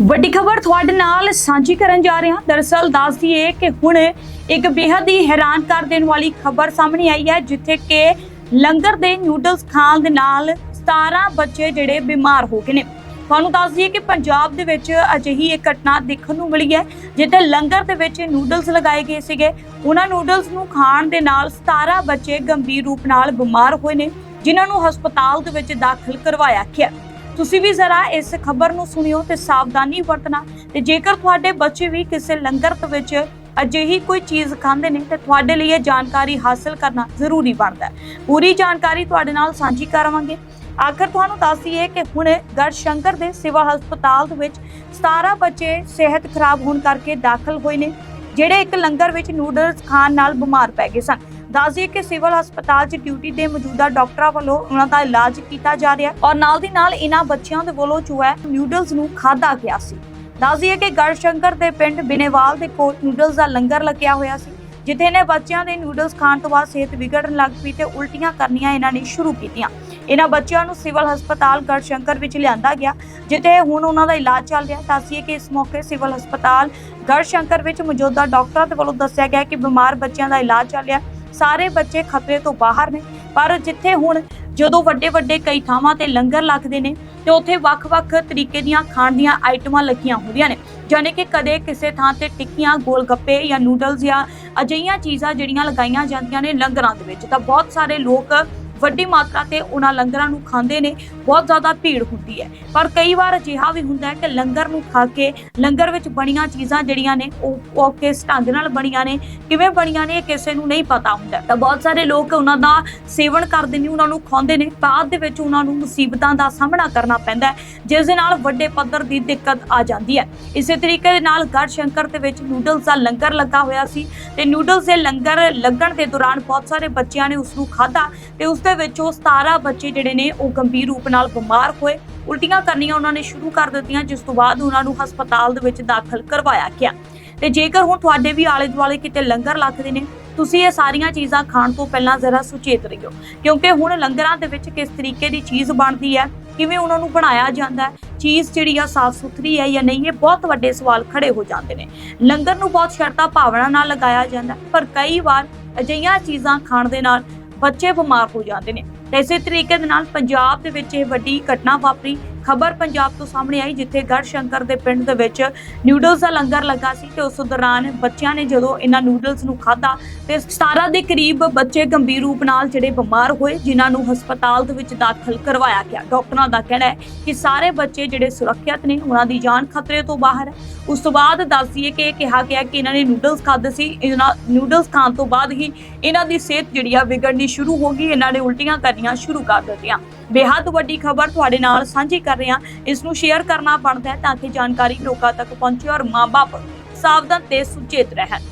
ਵੱਡੀ ਖਬਰ ਤੁਹਾਡੇ ਨਾਲ ਸਾਂਝੀ ਕਰਨ ਜਾ ਰਹੇ ਹਾਂ। ਦਰਅਸਲ ਦੱਸ ਦਈਏ ਕਿ ਹੁਣ ਇੱਕ ਬੇहद ਹੀ ਹੈਰਾਨ ਕਰ ਦੇਣ ਵਾਲੀ ਖਬਰ ਸਾਹਮਣੇ ਆਈ ਹੈ, ਜਿੱਥੇ ਕਿ ਲੰਗਰ ਦੇ ਨੂਡਲਸ ਖਾਣ ਦੇ ਨਾਲ 17 ਬੱਚੇ ਜਿਹੜੇ ਬਿਮਾਰ ਹੋ ਗਏ ਨੇ। ਤੁਹਾਨੂੰ ਦੱਸ ਦਈਏ ਕਿ ਪੰਜਾਬ ਦੇ ਵਿੱਚ ਅਜਿਹੀ ਇੱਕ ਘਟਨਾ ਦੇਖਣ ਨੂੰ ਮਿਲੀ ਹੈ, ਜਿੱਥੇ ਲੰਗਰ ਦੇ ਵਿੱਚ ਨੂਡਲਸ ਲਗਾਏ ਗਏ ਸੀਗੇ। ਉਹਨਾਂ ਨੂਡਲਸ ਨੂੰ ਖਾਣ ਦੇ ਨਾਲ 17 ਬੱਚੇ ਗੰਭੀਰ ਰੂਪ ਨਾਲ ਬਿਮਾਰ ਹੋਏ ਨੇ, ਜਿਨ੍ਹਾਂ ਨੂੰ ਹਸਪਤਾਲ ਦੇ ਵਿੱਚ ਦਾਖਲ ਕਰਵਾਇਆ ਗਿਆ। ਤੁਸੀਂ ਵੀ ਜ਼ਰਾ ਇਸ ਖਬਰ ਨੂੰ ਸੁਣਿਓ ਤੇ ਸਾਵਧਾਨੀ ਵਰਤਣਾ। ਤੇ ਜੇਕਰ ਤੁਹਾਡੇ ਬੱਚੇ ਵੀ ਕਿਸੇ ਲੰਗਰ ਦੇ ਵਿੱਚ ਅਜਿਹੀ ਕੋਈ ਚੀਜ਼ ਖਾਂਦੇ ਨੇ, ਤੇ ਤੁਹਾਡੇ ਲਈ ਇਹ ਜਾਣਕਾਰੀ ਹਾਸਲ ਕਰਨਾ ਜ਼ਰੂਰੀ ਬਣਦਾ ਹੈ। ਪੂਰੀ ਜਾਣਕਾਰੀ ਤੁਹਾਡੇ ਨਾਲ ਸਾਂਝੀ ਕਰਾਵਾਂਗੇ। ਆਖਰ ਤੁਹਾਨੂੰ ਦੱਸ ਦਈਏ ਕਿ ਹੁਣ ਗੜਸ਼ੰਕਰ ਦੇ ਸਿਵਲ ਹਸਪਤਾਲ ਦੇ ਵਿੱਚ 17 ਬੱਚੇ ਸਿਹਤ ਖਰਾਬ ਹੋਣ ਕਰਕੇ ਦਾਖਲ ਹੋਏ ਨੇ, ਜਿਹੜੇ ਇੱਕ ਲੰਗਰ ਵਿੱਚ ਨੂਡਲਸ ਖਾਣ ਨਾਲ ਬਿਮਾਰ ਪੈ ਗਏ ਸਨ। ਦੱਸ ਦਈਏ ਕਿ ਸਿਵਲ ਹਸਪਤਾਲ 'ਚ ਡਿਊਟੀ ਦੇ ਮੌਜੂਦਾ ਡਾਕਟਰਾਂ ਵੱਲੋਂ ਉਹਨਾਂ ਦਾ ਇਲਾਜ ਕੀਤਾ ਜਾ ਰਿਹਾ ਔਰ ਨਾਲ ਦੀ ਨਾਲ ਇਹਨਾਂ ਬੱਚਿਆਂ ਦੇ ਵੱਲੋਂ ਜੋ ਹੈ ਨੂਡਲਸ ਨੂੰ ਖਾਧਾ ਗਿਆ ਸੀ। ਦੱਸ ਦਈਏ ਕਿ ਗੜਸ਼ੰਕਰ ਦੇ ਪਿੰਡ ਬਿਨੇਵਾਲ ਦੇ ਕੋਲ ਨੂਡਲਸ ਦਾ ਲੰਗਰ ਲੱਗਿਆ ਹੋਇਆ ਸੀ, ਜਿੱਥੇ ਨੇ ਬੱਚਿਆਂ ਦੇ ਨੂਡਲਸ ਖਾਣ ਤੋਂ ਬਾਅਦ ਸਿਹਤ ਵਿਗੜਨ ਲੱਗ ਪਈ ਤੇ ਉਲਟੀਆਂ ਕਰਨੀਆਂ ਇਹਨਾਂ ਨੇ ਸ਼ੁਰੂ ਕੀਤੀਆਂ। ਇਹਨਾਂ ਬੱਚਿਆਂ ਨੂੰ ਸਿਵਲ ਹਸਪਤਾਲ ਗੜਸ਼ੰਕਰ ਵਿੱਚ ਲਿਆਂਦਾ ਗਿਆ, ਜਿੱਥੇ ਹੁਣ ਉਹਨਾਂ ਦਾ ਇਲਾਜ ਚੱਲ ਰਿਹਾ। ਦੱਸੀਏ ਕਿ ਇਸ ਮੌਕੇ ਸਿਵਲ ਹਸਪਤਾਲ ਗੜਸ਼ੰਕਰ ਵਿੱਚ ਮੌਜੂਦਾ ਡਾਕਟਰਾਂ ਦੇ ਵੱਲੋਂ ਦੱਸਿਆ ਗਿਆ ਕਿ ਬਿਮਾਰ ਬੱਚਿਆਂ ਦਾ ਇਲਾਜ ਚੱਲ ਰਿਹਾ। ਸਾਰੇ ਬੱਚੇ ਖਤਰੇ ਤੋਂ ਬਾਹਰ ਨੇ। ਪਰ ਜਿੱਥੇ ਹੁਣ ਜਦੋਂ ਵੱਡੇ ਵੱਡੇ ਕਈ ਥਾਵਾਂ ਤੇ ਲੰਗਰ ਲੱਗਦੇ ਨੇ ਤੇ ਉੱਥੇ ਵੱਖ-ਵੱਖ ਤਰੀਕੇ ਦੀਆਂ ਖਾਣ ਦੀਆਂ ਆਈਟਮਾਂ ਲੱਗੀਆਂ ਹੁੰਦੀਆਂ ਨੇ। ਜਾਨੇ ਕਿ ਕਦੇ ਕਿਸੇ ਥਾਂ ਤੇ ਟਿੱਕੀਆਂ ਗੋਲ ਗੱਪੇ ਜਾਂ ਨੂਡਲਸ ਜਾਂ ਅਜਿਹੀਆਂ ਚੀਜ਼ਾਂ ਜਿਹੜੀਆਂ ਲਗਾਈਆਂ ਜਾਂਦੀਆਂ ਨੇ ਲੰਗਰਾਂ ਦੇ ਵਿੱਚ ਤਾਂ ਬਹੁਤ ਸਾਰੇ ਲੋਕ ਵੱਡੀ ਮਾਤਰਾ ਤੇ ਉਹਨਾਂ ਲੰਗਰਾਂ ਨੂੰ ਖਾਂਦੇ ਨੇ, ਬਹੁਤ ਜ਼ਿਆਦਾ ਭੀੜ ਹੁੰਦੀ ਹੈ। ਪਰ ਕਈ ਵਾਰ ਅਜਿਹਾ ਵੀ ਹੁੰਦਾ ਹੈ ਕਿ ਲੰਗਰ ਨੂੰ ਖਾ ਕੇ, ਲੰਗਰ ਵਿੱਚ ਬਣੀਆਂ ਚੀਜ਼ਾਂ ਜਿਹੜੀਆਂ ਨੇ, ਉਹ ਉਹ ਕਿਸ ਢੰਗ ਨਾਲ ਬਣੀਆਂ ਨੇ, ਕਿਵੇਂ ਬਣੀਆਂ ਨੇ, ਇਹ ਕਿਸੇ ਨੂੰ ਨਹੀਂ ਪਤਾ ਹੁੰਦਾ। ਤਾਂ ਬਹੁਤ ਸਾਰੇ ਲੋਕ ਉਹਨਾਂ ਦਾ ਸੇਵਨ ਕਰਦੇ ਨੇ, ਉਹਨਾਂ ਨੂੰ ਖਾਂਦੇ ਨੇ ਬਾਅਦ ਦੇ ਵਿੱਚ ਉਹਨਾਂ ਨੂੰ ਮੁਸੀਬਤਾਂ ਦਾ ਸਾਹਮਣਾ ਕਰਨਾ ਪੈਂਦਾ ਹੈ, ਜਿਸ ਦੇ ਨਾਲ ਵੱਡੇ ਪੱਧਰ ਦੀ ਦਿੱਕਤ ਆ ਜਾਂਦੀ ਹੈ। ਇਸੇ ਤਰੀਕੇ ਦੇ ਨਾਲ ਗੜਸ਼ੰਕਰ ਦੇ ਵਿੱਚ ਨੂਡਲਸ ਦਾ ਲੰਗਰ ਲੱਗਾ ਹੋਇਆ ਸੀ, ਤੇ ਨੂਡਲਸ ਦੇ ਲੰਗਰ ਲੱਗਣ ਦੇ ਦੌਰਾਨ ਬਹੁਤ ਸਾਰੇ ਬੱਚਿਆਂ ਨੇ ਉਸ ਨੂੰ ਖਾਧਾ, ਤੇ ਉਸ ਦੇ ਵਿੱਚੋਂ 17 ਬੱਚੇ ਜਿਹੜੇ ਨੇ ਉਹ ਗੰਭੀਰ ਰੂਪ ਨਾਲ ਬਿਮਾਰ ਹੋਏ। ਉਲਟੀਆਂ ਕਰਨੀਆਂ ਉਹਨਾਂ ਨੇ ਸ਼ੁਰੂ ਕਰ ਦਿੱਤੀਆਂ ਜਿਸ ਤੋਂ ਬਾਅਦ ਉਹਨਾਂ ਨੂੰ ਹਸਪਤਾਲ ਦੇ ਵਿੱਚ ਦਾਖਲ ਕਰਵਾਇਆ ਗਿਆ। ਤੇ ਜੇਕਰ ਹੁਣ ਤੁਹਾਡੇ ਵੀ ਆਲੇ ਦੁਆਲੇ ਕਿਤੇ ਲੰਗਰ ਲੱਗਦੇ ਨੇ ਤੁਸੀਂ ਇਹ ਸਾਰੀਆਂ ਚੀਜ਼ਾਂ ਖਾਣ ਤੋਂ ਪਹਿਲਾਂ ਜ਼ਰਾ ਸੁਚੇਤ ਰਹੀਓ। ਕਿਉਂਕਿ ਹੁਣ ਲੰਗਰਾਂ ਦੇ ਵਿੱਚ ਕਿਸ ਤਰੀਕੇ ਦੀ ਚੀਜ਼ ਬਣਦੀ ਹੈ ਕਿਵੇਂ ਉਹਨਾਂ ਨੂੰ ਬਣਾਇਆ ਜਾਂਦਾ ਹੈ ਚੀਜ਼ ਜਿਹੜੀ ਆ ਸਾਫ਼ ਸੁਥਰੀ ਹੈ ਜਾਂ ਨਹੀਂ ਇਹ ਬਹੁਤ ਵੱਡੇ ਸਵਾਲ ਖੜੇ ਹੋ ਜਾਂਦੇ ਨੇ। ਲੰਗਰ ਨੂੰ ਬਹੁਤ ਸ਼ਰਤਾਂ ਭਾਵਨਾ ਨਾਲ ਲਗਾਇਆ ਜਾਂਦਾ ਹੈ, ਪਰ ਕਈ ਵਾਰ ਅਜਿਹੀਆਂ ਚੀਜ਼ਾਂ ਖਾਣ ਦੇ ਨਾਲ ਬੱਚੇ ਬਿਮਾਰ ਹੋ ਜਾਂਦੇ ਨੇ। ਤੇ ਇਸੇ ਤਰੀਕੇ ਦੇ ਨਾਲ ਪੰਜਾਬ ਦੇ ਵਿੱਚ ਇਹ ਵੱਡੀ ਘਟਨਾ ਵਾਪਰੀ। ਖਬਰ ਪੰਜਾਬ ਤੋਂ ਸਾਹਮਣੇ ਆਈ, ਜਿੱਥੇ ਗੜਸ਼ੰਕਰ ਦੇ ਪਿੰਡ ਦੇ ਵਿੱਚ ਨਿਊਡਲਸ ਦਾ ਲੰਗਰ ਲੱਗਾ ਸੀ ਤੇ ਉਸ ਦੌਰਾਨ ਬੱਚਿਆਂ ਨੇ ਜਦੋਂ ਇਹਨਾਂ ਨਿਊਡਲਸ ਨੂੰ ਖਾਧਾ ਤੇ 17 ਦੇ ਕਰੀਬ ਬੱਚੇ ਗੰਭੀਰ ਰੂਪ ਨਾਲ ਜਿਹੜੇ ਬਿਮਾਰ ਹੋਏ, ਜਿਨ੍ਹਾਂ ਨੂੰ ਹਸਪਤਾਲ ਦੇ ਵਿੱਚ ਦਾਖਲ ਕਰਵਾਇਆ ਗਿਆ। ਡਾਕਟਰਾਂ ਦਾ ਕਹਿਣਾ ਹੈ ਕਿ ਸਾਰੇ ਬੱਚੇ ਜਿਹੜੇ ਸੁਰੱਖਿਅਤ ਨੇ, ਉਹਨਾਂ ਦੀ ਜਾਨ ਖਤਰੇ ਤੋਂ ਬਾਹਰ ਹੈ। ਉਸ ਤੋਂ ਬਾਅਦ ਦੱਸ ਦਈਏ ਕਿ ਇਹ ਕਿਹਾ ਗਿਆ ਕਿ ਇਹਨਾਂ ਨੇ ਨੂਡਲਸ ਖਾਦੇ ਸੀ। ਇਹਨਾਂ ਨੂਡਲਸ ਖਾਣ ਤੋਂ ਬਾਅਦ ਹੀ ਇਹਨਾਂ ਦੀ ਸਿਹਤ ਜਿਹੜੀ ਆ ਵਿਗੜਨੀ ਸ਼ੁਰੂ ਹੋ ਗਈ। ਇਹਨਾਂ ਨੇ ਉਲਟੀਆਂ ਕਰਨੀਆਂ ਸ਼ੁਰੂ ਕਰ ਦਿੱਤੀਆਂ। ਬੇਹੱਦ ਵੱਡੀ ਖਬਰ ਤੁਹਾਡੇ ਨਾਲ ਸਾਂਝੀ ਕਰ ਰਹੇ ਹਾਂ। ਇਸ ਨੂੰ ਸ਼ੇਅਰ ਕਰਨਾ ਬਣਦਾ ਹੈ ਤਾਂ ਕਿ ਜਾਣਕਾਰੀ ਲੋਕਾਂ ਤੱਕ ਪਹੁੰਚੇ ਔਰ ਮਾਪੇ ਸਾਵਧਾਨ ਤੇ ਸੁਚੇਤ ਰਹਿਣ।